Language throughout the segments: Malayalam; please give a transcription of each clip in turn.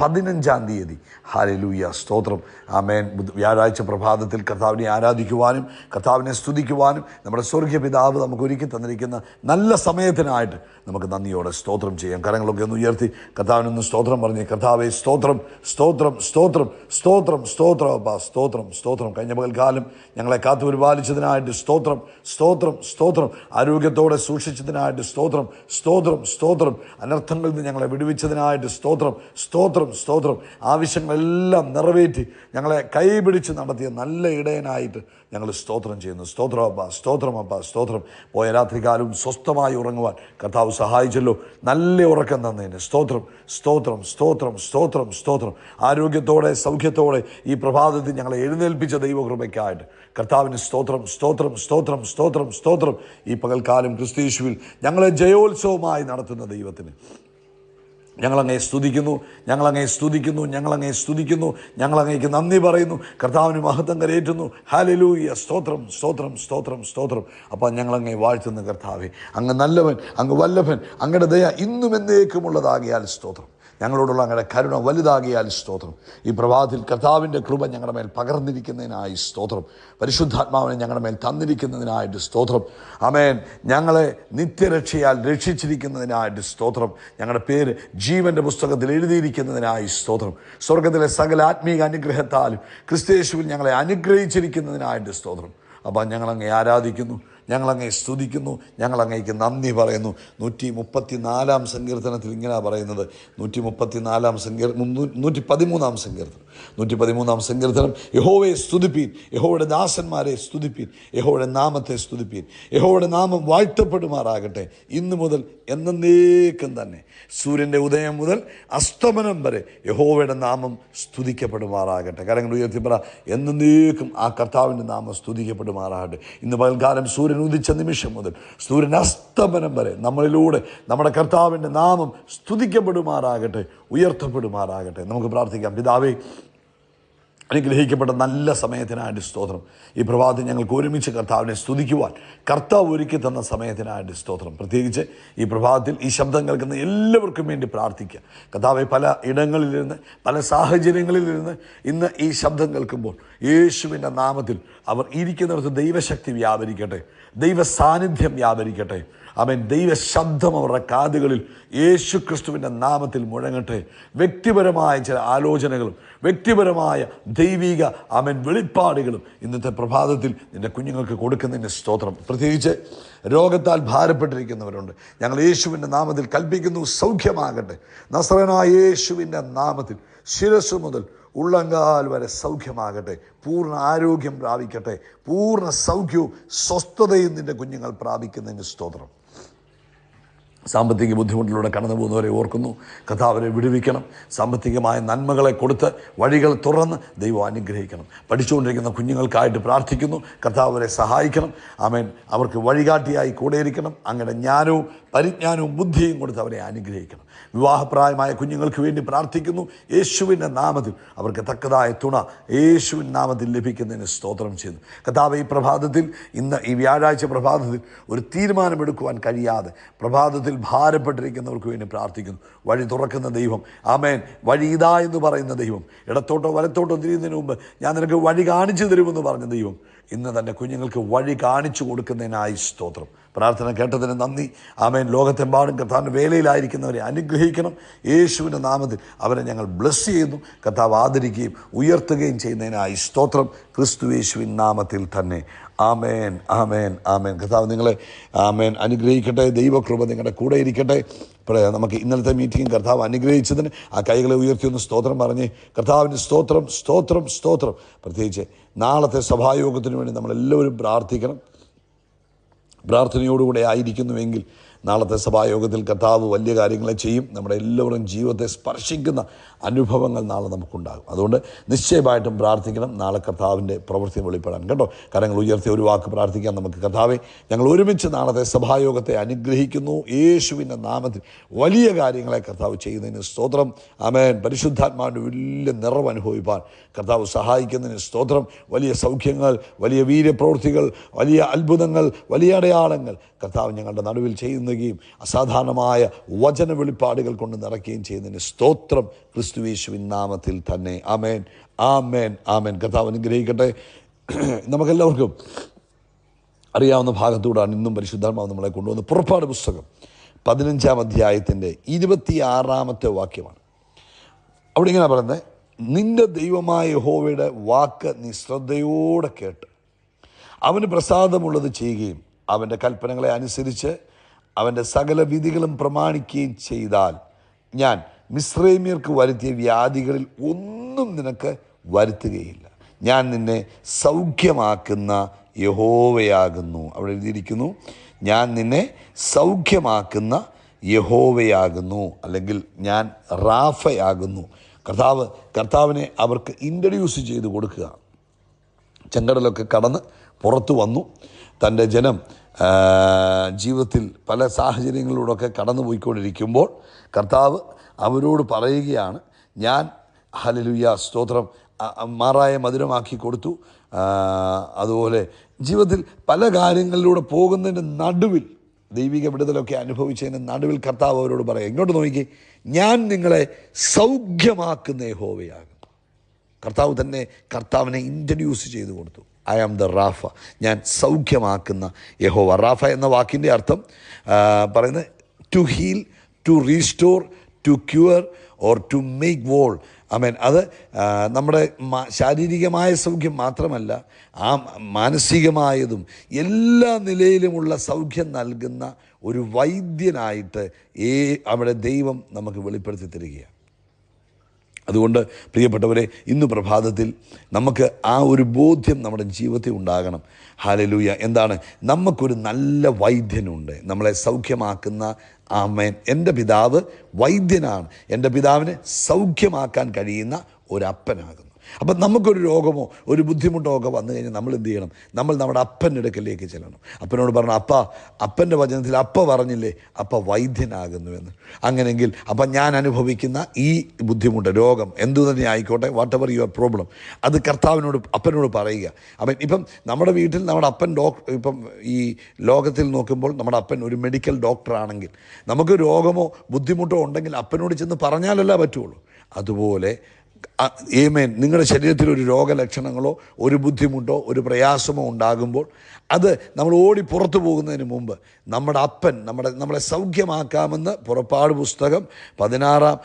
പതിനഞ്ചാം തീയതി. ഹാലലൂയ സ്തോത്രം. ആമേൻ. വ്യാഴാഴ്ച പ്രഭാതത്തിൽ കർത്താവിനെ ആരാധിക്കുവാനും കർത്താവിനെ സ്തുതിക്കുവാനും നമ്മുടെ സ്വർഗീയ പിതാവ് നമുക്ക് ഒരുക്കി തന്നിരിക്കുന്ന നല്ല സമയത്തിനായിട്ട് നമുക്ക് നന്ദിയോടെ സ്തോത്രം ചെയ്യാം. കരങ്ങളൊക്കെ ഒന്ന് ഉയർത്തി കർത്താവിനൊന്ന് സ്തോത്രം പറഞ്ഞ് കർത്താവെ സ്തോത്രം സ്തോത്രം സ്തോത്രം സ്തോത്രം സ്തോത്രം അപ്പാ സ്തോത്രം സ്തോത്രം. കഴിഞ്ഞ പകൽക്കാലം ഞങ്ങളെ കാത്തു പരിപാലിച്ചതിനായിട്ട് സ്തോത്രം സ്തോത്രം സ്തോത്രം. ആരോഗ്യത്തോടെ സൂക്ഷിച്ചതിനായിട്ട് സ്തോത്രം സ്തോത്രം സ്തോത്രം. അനർത്ഥങ്ങളിൽ നിന്ന് ഞങ്ങളെ വിടുവിച്ചതിനായിട്ട് സ്തോത്രം സ്തോത്രം. സ്തോത്രം സ്തോത്രം. ആവശ്യങ്ങളെല്ലാം നിറവേറ്റി ഞങ്ങളെ കൈപിടിച്ച് നടത്തിയ നല്ല ഇടയനായിട്ട് ഞങ്ങൾ സ്തോത്രം ചെയ്യുന്നു. സ്തോത്രം അപ്പ സ്തോത്രം അപ്പ സ്തോത്രം. പോയ രാത്രികാലവും സ്വസ്ഥമായി ഉറങ്ങുവാൻ കർത്താവ് സഹായിച്ചല്ലോ. നല്ല ഉറക്കം തന്നതിന് സ്തോത്രം സ്തോത്രം സ്തോത്രം സ്തോത്രം സ്തോത്രം. ആരോഗ്യത്തോടെ സൗഖ്യത്തോടെ ഈ പ്രഭാതത്തിൽ ഞങ്ങളെ എഴുന്നേൽപ്പിച്ച ദൈവകൃപയ്ക്കായിട്ട് കർത്താവിന് സ്തോത്രം സ്തോത്രം സ്തോത്രം സ്തോത്രം സ്തോത്രം. ഈ പകൽക്കാലം ക്രിസ്തീശുവിൽ ഞങ്ങളെ ജയോത്സവമായി നടത്തുന്ന ദൈവത്തിന് ഞങ്ങളങ്ങേ സ്തുതിക്കുന്നു ഞങ്ങളങ്ങേ സ്തുതിക്കുന്നു ഞങ്ങളങ്ങേ സ്തുതിക്കുന്നു ഞങ്ങളങ്ങേക്ക് നന്ദി പറയുന്നു കർത്താവിന് മഹത്വം കരയേറ്റുന്നു. ഹാലലൂയ സ്തോത്രം സ്തോത്രം സ്തോത്രം സ്തോത്രം. അപ്പം ഞങ്ങളങ്ങേ വാഴ്ത്തുന്നു കർത്താവെ. അങ്ങ് നല്ലവൻ അങ്ങ് വല്ലഭൻ അങ്ങയുടെ ദയ ഇന്നും എന്നേക്കുമുള്ളതാകിയാൽ സ്തോത്രം. ഞങ്ങളോടുള്ള അങ്ങയുടെ കരുണ വലുതാകിയാൽ സ്തോത്രം. ഈ പ്രഭാതത്തിൽ കർത്താവിന്റെ കൃപ ഞങ്ങളുടെ മേൽ പകർന്നിരിക്കുന്നതിനായി സ്തോത്രം. പരിശുദ്ധാത്മാവിനെ ഞങ്ങളുടെ മേൽ തന്നിരിക്കുന്നതിനായിട്ട് സ്തോത്രം. അമേൻ ഞങ്ങളെ നിത്യരക്ഷയാൽ രക്ഷിച്ചിരിക്കുന്നതിനായിട്ട് സ്തോത്രം. ഞങ്ങളുടെ പേര് ജീവന്റെ പുസ്തകത്തിൽ എഴുതിയിരിക്കുന്നതിനായി സ്തോത്രം. സ്വർഗത്തിലെ സകല ആത്മീക അനുഗ്രഹത്താലും ക്രിസ്തേശുവിൽ ഞങ്ങളെ അനുഗ്രഹിച്ചിരിക്കുന്നതിനായിട്ട് സ്തോത്രം. അപ്പം ഞങ്ങളങ്ങെ ആരാധിക്കുന്നു. ഞങ്ങളങ്ങെ സ്തുതിക്കുന്നു ഞങ്ങളങ്ങേക്ക് നന്ദി പറയുന്നു. നൂറ്റി മുപ്പത്തി നാലാം സങ്കീർത്തനത്തിൽ ഇങ്ങനെ പറയുന്നത്. നൂറ്റി മുപ്പത്തി നാലാം സങ്കീർ നൂറ്റി പതിമൂന്നാം സങ്കീർത്തനം. നൂറ്റി പതിമൂന്നാം സങ്കീർത്തനം യഹോവയെ സ്തുതിപ്പീൻ യഹോയുടെ ദാസന്മാരെ സ്തുതിപ്പീൻ യഹോയുടെ നാമത്തെ സ്തുതിപ്പീൻ യഹോയുടെ നാമം വാഴ്ത്തപ്പെടുമാറാകട്ടെ ഇന്ന് മുതൽ എന്നേക്കും തന്നെ. സൂര്യന്റെ ഉദയം മുതൽ അസ്തമനം വരെ യഹോവയുടെ നാമം സ്തുതിക്കപ്പെടുമാറാകട്ടെ. കാര്യങ്ങൾ ഉയർത്തിപ്പറ എന്നേക്കും ആ കർത്താവിന്റെ നാമം സ്തുതിക്കപ്പെടുമാറാകട്ടെ. ഇന്ന് പകൽക്കാലം സൂര്യൻ ഉദിച്ച നിമിഷം മുതൽ സൂര്യൻ അസ്തമനം വരെ നമ്മളിലൂടെ നമ്മുടെ കർത്താവിന്റെ നാമം സ്തുതിക്കപ്പെടുമാറാകട്ടെ ഉയർത്തപ്പെടുമാറാകട്ടെ. നമുക്ക് പ്രാർത്ഥിക്കാം. പിതാവേ അനുഗ്രഹിക്കപ്പെട്ട നല്ല സമയത്തിനായിട്ട് സ്തോത്രം. ഈ പ്രഭാതത്തിൽ ഞങ്ങൾക്ക് ഒരുമിച്ച് കർത്താവിനെ സ്തുതിക്കുവാൻ കർത്താവ് ഒരുക്കി തന്ന സമയത്തിനായിട്ട് സ്തോത്രം. പ്രത്യേകിച്ച് ഈ പ്രഭാതത്തിൽ ഈ ശബ്ദം കേൾക്കുന്ന എല്ലാവർക്കും വേണ്ടി പ്രാർത്ഥിക്കുക കർത്താവെ പല ഇടങ്ങളിലിരുന്ന് പല സാഹചര്യങ്ങളിലിരുന്ന് ഇന്ന് ഈ ശബ്ദം കേൾക്കുമ്പോൾ യേശുവിന്റെ നാമത്തിൽ അവർ ഇരിക്കുന്നിടത്ത് ദൈവശക്തി വ്യാപരിക്കട്ടെ ദൈവ സാന്നിധ്യം വ്യാപരിക്കട്ടെ അവൻ ദൈവശബ്ദം അവരുടെ കാതുകളിൽ യേശു ക്രിസ്തുവിന്റെ നാമത്തിൽ മുഴങ്ങട്ടെ. വ്യക്തിപരമായ ചില ആലോചനകളും വ്യക്തിപരമായ ദൈവിക അവൻ വെളിപ്പാടുകളും ഇന്നത്തെ പ്രഭാതത്തിൽ നിന്റെ കുഞ്ഞുങ്ങൾക്ക് കൊടുക്കുന്നതിന്റെ സ്തോത്രം. പ്രത്യേകിച്ച് രോഗത്താൽ ഭാരപ്പെട്ടിരിക്കുന്നവരുണ്ട്. ഞങ്ങൾ യേശുവിന്റെ നാമത്തിൽ കൽപ്പിക്കുന്നു സൗഖ്യമാകട്ടെ. നസ്രനായ യേശുവിന്റെ നാമത്തിൽ ശിരസ് മുതൽ ഉള്ളങ്കാൽ വരെ സൗഖ്യമാകട്ടെ. പൂർണ ആരോഗ്യം പ്രാപിക്കട്ടെ. പൂർണ സൗഖ്യവും സ്വസ്ഥതയും നിന്റെ കുഞ്ഞുങ്ങൾ പ്രാപിക്കുന്നതിന് സ്തോത്രം. സാമ്പത്തിക ബുദ്ധിമുട്ടിലൂടെ കടന്നു പോകുന്നവരെ ഓർക്കുന്നു. കഥാവരെ വിടുവിക്കണം. സാമ്പത്തികമായ നന്മകളെ കൊടുത്ത് വഴികൾ തുറന്ന് ദൈവം അനുഗ്രഹിക്കണം. പഠിച്ചുകൊണ്ടിരിക്കുന്ന കുഞ്ഞുങ്ങൾക്കായിട്ട് പ്രാർത്ഥിക്കുന്നു. കഥാവരെ സഹായിക്കണം. ആമേൻ. അവർക്ക് വഴികാട്ടിയായി കൂടെയിരിക്കണം. അങ്ങനെ ജ്ഞാനവും പരിജ്ഞാനവും ബുദ്ധിയും കൊടുത്ത് അവരെ അനുഗ്രഹിക്കണം. വിവാഹപ്രായമായ കുഞ്ഞുങ്ങൾക്ക് വേണ്ടി പ്രാർത്ഥിക്കുന്നു. യേശുവിന്റെ നാമത്തിൽ അവർക്ക് തക്കതായ തുണ യേശുവിൻ നാമത്തിൽ ലഭിക്കുന്നതിന് സ്തോത്രം ചെയ്യുന്നു. കഥാവ് ഈ പ്രഭാതത്തിൽ ഇന്ന് ഈ വ്യാഴാഴ്ച പ്രഭാതത്തിൽ ഒരു തീരുമാനമെടുക്കുവാൻ കഴിയാതെ പ്രഭാതത്തിൽ ഭാരപ്പെട്ടിരിക്കുന്നവർക്ക് വേണ്ടി പ്രാർത്ഥിക്കുന്നു. വഴി തുറക്കുന്ന ദൈവം ആമേൻ. വഴി ഇതാ എന്ന് പറയുന്ന ദൈവം ഇടത്തോട്ടോ വലത്തോട്ടോ തിരിയുന്നതിന് മുമ്പ് ഞാൻ നിനക്ക് വഴി കാണിച്ചു തരുമെന്ന് പറഞ്ഞ ദൈവം ഇന്ന് തന്റെ കുഞ്ഞുങ്ങൾക്ക് വഴി കാണിച്ചു കൊടുക്കുന്നതിനായി സ്തോത്രം. പ്രാർത്ഥന കേട്ടതിന് നന്ദി. ആമേൻ. ലോകത്തെമ്പാടും കർത്താവിന്റെ വേലയിലായിരിക്കുന്നവരെ അനുഗ്രഹിക്കണം. യേശുവിന്റെ നാമത്തിൽ അവരെ ഞങ്ങൾ ബ്ലസ് ചെയ്യുന്നു. കർത്താവ് ആദരിക്കുകയും ഉയർത്തുകയും ചെയ്യുന്നതിനായി സ്തോത്രം. ക്രിസ്തു യേശുവിൻ നാമത്തിൽ തന്നെ. ആമേൻ ആമേൻ ആമേൻ. കർത്താവ് നിങ്ങളെ ആമേൻ. അനുഗ്രഹിക്കട്ടെ. ദൈവകൃപ നിങ്ങളുടെ കൂടെ ഇരിക്കട്ടെ. നമുക്ക് ഇന്നലത്തെ മീറ്റിംഗ് കർത്താവ് അനുഗ്രഹിച്ചതിന് ആ കൈകളെ ഉയർത്തി ഒന്ന് സ്തോത്രം പറഞ്ഞ് കർത്താവിന് സ്തോത്രം സ്തോത്രം സ്തോത്രം. പ്രത്യേകിച്ച് നാളത്തെ സഭായോഗത്തിന് വേണ്ടി നമ്മളെല്ലാവരും പ്രാർത്ഥിക്കണം. പ്രാർത്ഥനയോടുകൂടെ ആയിരിക്കുന്നുവെങ്കിൽ നാളത്തെ സഭായോഗത്തിൽ കർത്താവ് വലിയ കാര്യങ്ങളെ ചെയ്യും. നമ്മുടെ എല്ലാവരും ജീവിതത്തെ സ്പർശിക്കുന്ന അനുഭവങ്ങൾ നാളെ നമുക്കുണ്ടാകും. അതുകൊണ്ട് നിശ്ചയമായിട്ടും പ്രാർത്ഥിക്കണം. നാളെ കർത്താവിന്റെ പ്രവൃത്തി വെളിപ്പെടാൻ. കേട്ടോ? കരങ്ങൾ ഉയർത്തി ഒരു വാക്ക് പ്രാർത്ഥിക്കാം നമുക്ക്. കർത്താവെ ഞങ്ങൾ ഒരുമിച്ച് നാളത്തെ സഭായോഗത്തെ അനുഗ്രഹിക്കുന്നു. യേശുവിന്റെ നാമത്തിൽ വലിയ കാര്യങ്ങളെ കർത്താവ് ചെയ്യുന്നതിന് സ്തോത്രം. അമേൻ പരിശുദ്ധാത്മാവിന്റെ വലിയ നിറവ് അനുഭവിപ്പാൻ കർത്താവ് സഹായിക്കുന്നതിന് സ്തോത്രം. വലിയ സൗഖ്യങ്ങൾ വലിയ വീര്യപ്രവൃത്തികൾ വലിയ അത്ഭുതങ്ങൾ വലിയ അടയാളങ്ങൾ കർത്താവ് ഞങ്ങളുടെ നടുവിൽ ചെയ്യുകയും അസാധാരണമായ വചന വെളിപ്പാടുകൾ കൊണ്ട് നിറയ്ക്കുകയും ചെയ്യുന്നതിന് സ്തോത്രം ക്രിസ്തുവേശുവിൻ നാമത്തിൽ തന്നെ. ആമേൻ. ആമേൻ. ആമേൻ. കർത്താവ് അനുഗ്രഹിക്കട്ടെ. നമുക്കെല്ലാവർക്കും അറിയാവുന്ന ഭാഗത്തൂടാണ് ഇന്നും പരിശുദ്ധാത്മാവ് നമ്മളെ കൊണ്ടുവന്ന് പുറപ്പാട് പുസ്തകം. പതിനഞ്ചാം അധ്യായത്തിന്റെ ഇരുപത്തിയാറാമത്തെ വാക്യമാണ്. അവിടെ ഇങ്ങനെ പറയുന്നത് നിന്റെ ദൈവമായ യഹോവയുടെ വാക്ക് നീ ശ്രദ്ധയോടെ കേട്ട്. അവന് പ്രസാദമുള്ളത് ചെയ്യുകയും അവന്റെ കൽപ്പനകളെ അനുസരിച്ച് അവന്റെ സകല വിധികളും പ്രമാണിക്കുകയും ചെയ്താൽ ഞാൻ മിശ്രൈമ്യർക്ക് വരുത്തിയ വ്യാധികളിൽ ഒന്നും നിനക്ക് വരുത്തുകയില്ല. ഞാൻ നിന്നെ സൗഖ്യമാക്കുന്ന യഹോവയാകുന്നു. അവിടെ എഴുതിയിരിക്കുന്നു ഞാൻ നിന്നെ സൗഖ്യമാക്കുന്ന യഹോവയാകുന്നു. അല്ലെങ്കിൽ ഞാൻ റാഫയാകുന്നു. കർത്താവ് കർത്താവിനെ അവർക്ക് ഇൻട്രഡ്യൂസ് ചെയ്ത് കൊടുക്കുക. ചെങ്കടലൊക്കെ കടന്ന് പുറത്തു വന്നു. തന്റെ ജനം ജീവിതത്തിൽ പല സാഹചര്യങ്ങളിലൂടെയൊക്കെ കടന്നു പോയിക്കൊണ്ടിരിക്കുമ്പോൾ കർത്താവ് അവരോട് പറയുകയാണ് ഞാൻ ഹലലുയ സ്തോത്രം മാറായ മധുരമാക്കി കൊടുത്തു. അതുപോലെ ജീവിതത്തിൽ പല കാര്യങ്ങളിലൂടെ പോകുന്നതിന്റെ നടുവിൽ ദൈവിക വിടുതലൊക്കെ അനുഭവിച്ചതിന്റെ നടുവിൽ കർത്താവ് അവരോട് പറയാം ഇങ്ങോട്ട് നോക്കി ഞാൻ നിങ്ങളെ സൗഖ്യമാക്കുന്ന യഹോവയാകും കർത്താവ് തന്നെ കർത്താവിനെ ഇൻട്രഡ്യൂസ് ചെയ്തു കൊടുത്തു. ഐ ആം ദ റാഫ ഞാൻ സൗഖ്യമാക്കുന്ന യഹോവ. റാഫ എന്ന വാക്കിന്റെ അർത്ഥം പറയുന്നത് to heal to restore to cure or to make whole amen അത് നമ്മുടെ ശാരീരികമായ സൗഖ്യം മാത്രമല്ല ആ മാനസികമായതും എല്ലാ നിലയിലുമുള്ള സൗഖ്യം നൽകുന്ന ഒരു വൈദ്യനായിട്ട് ഏ അവിടെ ദൈവം നമുക്ക് വെളിപ്പെടുത്തി തരികയാണ്. അതുകൊണ്ട് പ്രിയപ്പെട്ടവരെ ഇന്ന് പ്രഭാതത്തിൽ നമുക്ക് ആ ഒരു ബോധ്യം നമ്മുടെ ജീവിതത്തിൽ ഉണ്ടാകണം. ഹാലലൂയ എന്താണ്? നമുക്കൊരു നല്ല വൈദ്യനുണ്ട്. നമ്മളെ സൗഖ്യമാക്കുന്ന ആമേൻ. എന്റെ പിതാവ് വൈദ്യനാണ്. എന്റെ പിതാവിനെ സൗഖ്യമാക്കാൻ കഴിയുന്ന ഒരപ്പനാകുന്നു. അപ്പം നമുക്കൊരു രോഗമോ ഒരു ബുദ്ധിമുട്ടോ ഒക്കെ വന്നു കഴിഞ്ഞാൽ നമ്മൾ എന്ത് ചെയ്യണം? നമ്മൾ നമ്മുടെ അപ്പന്റെ അടുക്കലേക്ക് ചെല്ലണം. അപ്പനോട് പറഞ്ഞു അപ്പ അപ്പന്റെ വചനത്തിൽ അപ്പ പറഞ്ഞില്ലേ? അപ്പ വൈദ്യനാകുന്നു എന്ന്. അങ്ങനെങ്കിൽ അപ്പം ഞാൻ അനുഭവിക്കുന്ന ഈ ബുദ്ധിമുട്ട് രോഗം എന്തു തന്നെ ആയിക്കോട്ടെ വാട്ട് എവർ യുവർ പ്രോബ്ലം അത് കർത്താവിനോട് അപ്പനോട് പറയുക. അപ്പം ഇപ്പം നമ്മുടെ വീട്ടിൽ നമ്മുടെ അപ്പൻ ഡോക്ടർ ഇപ്പം ഈ ലോകത്തിൽ നോക്കുമ്പോൾ നമ്മുടെ അപ്പൻ ഒരു മെഡിക്കൽ ഡോക്ടറാണെങ്കിൽ നമുക്ക് രോഗമോ ബുദ്ധിമുട്ടോ ഉണ്ടെങ്കിൽ അപ്പനോട് ചെന്ന് പറഞ്ഞാലല്ല പറ്റുള്ളൂ. അതുപോലെ ഏമേൻ നിങ്ങളുടെ ശരീരത്തിൽ ഒരു രോഗലക്ഷണങ്ങളോ ഒരു ബുദ്ധിമുട്ടോ ഒരു പ്രയാസമോ ഉണ്ടാകുമ്പോൾ അത് നമ്മൾ ഓടി പുറത്തു പോകുന്നതിന് മുമ്പ് നമ്മുടെ അപ്പൻ നമ്മുടെ നമ്മളെ സൗഖ്യമാക്കാമെന്ന് പുറപ്പാട് പുസ്തകം പതിനാറാം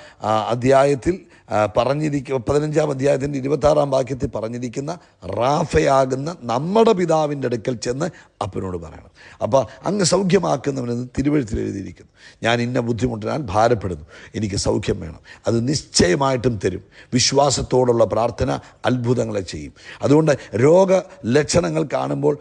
അധ്യായത്തിൽ ആ, പറഞ്ഞിരിക്കുക പതിനഞ്ചാം അധ്യായത്തിന്റെ ഇരുപത്താറാം വാക്യത്തിൽ പറഞ്ഞിരിക്കുന്ന റാഫയാകുന്ന നമ്മുടെ പിതാവിന്റെ അടുക്കൽ ചെന്ന് അപ്പനോട് പറയണം. അപ്പോൾ അങ്ങ് സൗഖ്യമാക്കുന്നവനെന്ന് തിരുവഴുത്തിൽ എഴുതിയിരിക്കുന്നു. ഞാൻ ഇന്ന ബുദ്ധിമുട്ടിനാൽ ഭാരപ്പെടുന്നു. എനിക്ക് സൗഖ്യം വേണം. അത് നിശ്ചയമായിട്ടും തരും. വിശ്വാസത്തോടുള്ള പ്രാർത്ഥന അത്ഭുതങ്ങളെ ചെയ്യും. അതുകൊണ്ട് രോഗ ലക്ഷണങ്ങൾ കാണുമ്പോൾ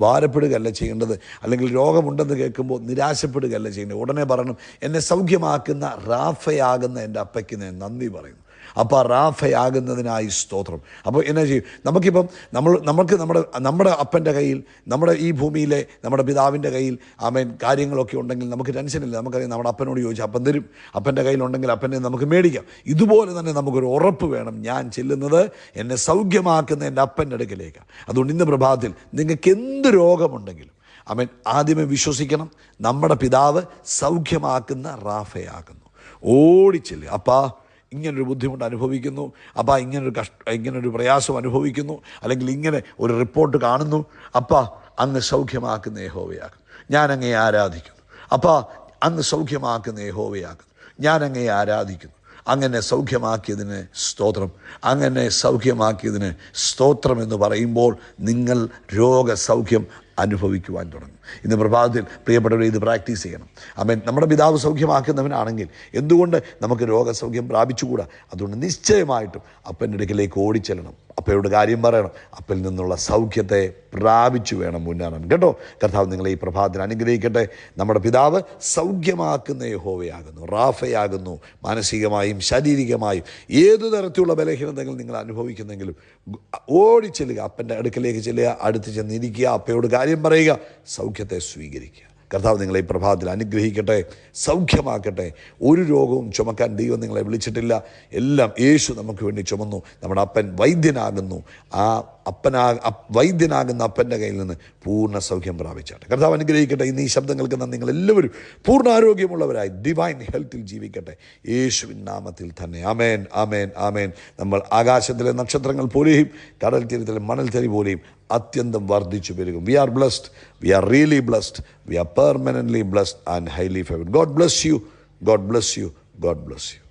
ഭാരപ്പെടുകയല്ല ചെയ്യേണ്ടത്. അല്ലെങ്കിൽ രോഗമുണ്ടെന്ന് കേൾക്കുമ്പോൾ നിരാശപ്പെടുകയല്ല ചെയ്യേണ്ടത്. ഉടനെ പറയണം എന്നെ സൗഖ്യമാക്കുന്ന റാഫയാകുന്ന എന്റെ അപ്പയ്ക്ക് ഞാൻ നന്ദി പറയുന്നു. അപ്പോൾ റാഫയാകുന്നതിനായി സ്തോത്രം. അപ്പോൾ എന്നാ ചെയ്യും? നമുക്കിപ്പം നമ്മൾ നമുക്ക് നമ്മുടെ നമ്മുടെ അപ്പന്റെ കയ്യിൽ നമ്മുടെ ഈ ഭൂമിയിലെ നമ്മുടെ പിതാവിന്റെ കയ്യിൽ അമ്മൻ കാര്യങ്ങളൊക്കെ ഉണ്ടെങ്കിൽ നമുക്ക് ടെൻഷനില്ല. നമുക്കറിയാം നമ്മുടെ അപ്പനോട് ചോദിച്ചു അപ്പം തരും. അപ്പന്റെ കയ്യിലുണ്ടെങ്കിൽ അപ്പനെ നമുക്ക് മേടിക്കാം. ഇതുപോലെ തന്നെ നമുക്കൊരു ഉറപ്പ് വേണം. ഞാൻ ചെല്ലുന്നത് എന്നെ സൗഖ്യമാക്കുന്ന എന്റെ അപ്പന്റെ അടുക്കലേക്ക്. അതുകൊണ്ട് ഇന്ന് പ്രഭാതത്തിൽ നിങ്ങൾക്ക് എന്ത് രോഗമുണ്ടെങ്കിലും അവൻ ആദ്യമേ വിശ്വസിക്കണം. നമ്മുടെ പിതാവ് സൗഖ്യമാക്കുന്ന റാഫയാക്കുന്നു ഓടിച്ചെല്ലുക അപ്പാ ഇങ്ങനൊരു ബുദ്ധിമുട്ട് അനുഭവിക്കുന്നു. അപ്പം ഇങ്ങനൊരു കഷ്ട ഇങ്ങനൊരു പ്രയാസം അനുഭവിക്കുന്നു. അല്ലെങ്കിൽ ഇങ്ങനെ ഒരു റിപ്പോർട്ട് കാണുന്നു. അപ്പ അങ്ങ് സൗഖ്യമാക്കുന്ന യഹോവയാകുന്നു ഞാൻ അങ്ങേ ആരാധിക്കുന്നു. അപ്പ അങ്ങ് സൗഖ്യമാക്കുന്ന യഹോവയാകുന്നു ഞാൻ അങ്ങേ ആരാധിക്കുന്നു. അങ്ങനെ സൗഖ്യമാക്കിയതിന് സ്തോത്രം. അങ്ങനെ സൗഖ്യമാക്കിയതിന് സ്തോത്രം എന്ന് പറയുമ്പോൾ നിങ്ങൾ രോഗസൗഖ്യം അനുഭവിക്കുവാൻ തുടങ്ങും. ഇന്ന് പ്രഭാതത്തിൽ പ്രിയപ്പെട്ടവർ ഇത് പ്രാക്ടീസ് ചെയ്യണം. അമ്മ നമ്മുടെ പിതാവ് സൗഖ്യമാക്കുന്നവനാണെങ്കിൽ എന്തുകൊണ്ട് നമുക്ക് രോഗസൗഖ്യം പ്രാപിച്ചുകൂടാ? അതുകൊണ്ട് നിശ്ചയമായിട്ടും അപ്പന്റെ അടുക്കിലേക്ക് ഓടിച്ചെല്ലണം. അപ്പയോട് കാര്യം പറയണം. അപ്പിൽ നിന്നുള്ള സൗഖ്യത്തെ പ്രാപിച്ചു വേണം മുന്നേറാൻ കേട്ടോ? കർത്താവ് നിങ്ങളെ ഈ പ്രഭാതത്തിന് അനുഗ്രഹിക്കട്ടെ. നമ്മുടെ പിതാവ് സൗഖ്യമാക്കുന്ന യഹോവയാകുന്നു. റാഫയാകുന്നു. മാനസികമായും ശാരീരികമായും ഏതു തരത്തിലുള്ള ബലഹീനതകൾ നിങ്ങൾ അനുഭവിക്കുന്നെങ്കിലും ഓടിച്ചെല്ലുക അപ്പന്റെ അടുക്കലേക്ക് ചെല്ലുക അടുത്ത് ചെന്നിരിക്കുക. അപ്പയോട് കാര്യം പറയുക. സൗഖ്യത്തെ സ്വീകരിക്കുക. കർത്താവ് നിങ്ങളെ ഈ പ്രഭാതത്തിൽ അനുഗ്രഹിക്കട്ടെ സൗഖ്യമാക്കട്ടെ. ഒരു രോഗവും ചുമക്കാൻ ദൈവം നിങ്ങളെ വിളിച്ചിട്ടില്ല. എല്ലാം യേശു നമുക്ക് വേണ്ടി ചുമന്നു. നമ്മുടെ അപ്പൻ വൈദ്യനാകുന്നു. ആ അപ്പനാ വൈദ്യനാകുന്ന അപ്പന്റെ കയ്യിൽ നിന്ന് പൂർണ സൗഖ്യം പ്രാപിച്ചാട്ടെ. കർത്താവ് അനുഗ്രഹിക്കട്ടെ. ഇന്ന് ഈ ശബ്ദങ്ങൾക്ക് നിങ്ങൾ എല്ലാവരും പൂർണ ആരോഗ്യമുള്ളവരായി. ഡിവൈൻ ഹെൽത്തിൽ ജീവിക്കട്ടെ. യേശുവിൻ നാമത്തിൽ തന്നെ. ആമേൻ ആമേൻ ആമേൻ. നമ്മൾ ആകാശത്തിലെ നക്ഷത്രങ്ങൾ പോലെയും കടൽ തീരത്തിലെ മണൽ തരി പോലെയും അത്യന്തം വർദ്ധിച്ചു പെരുകും. We are blessed we are really blessed we are permanently blessed and highly favoured God bless you God bless you God bless you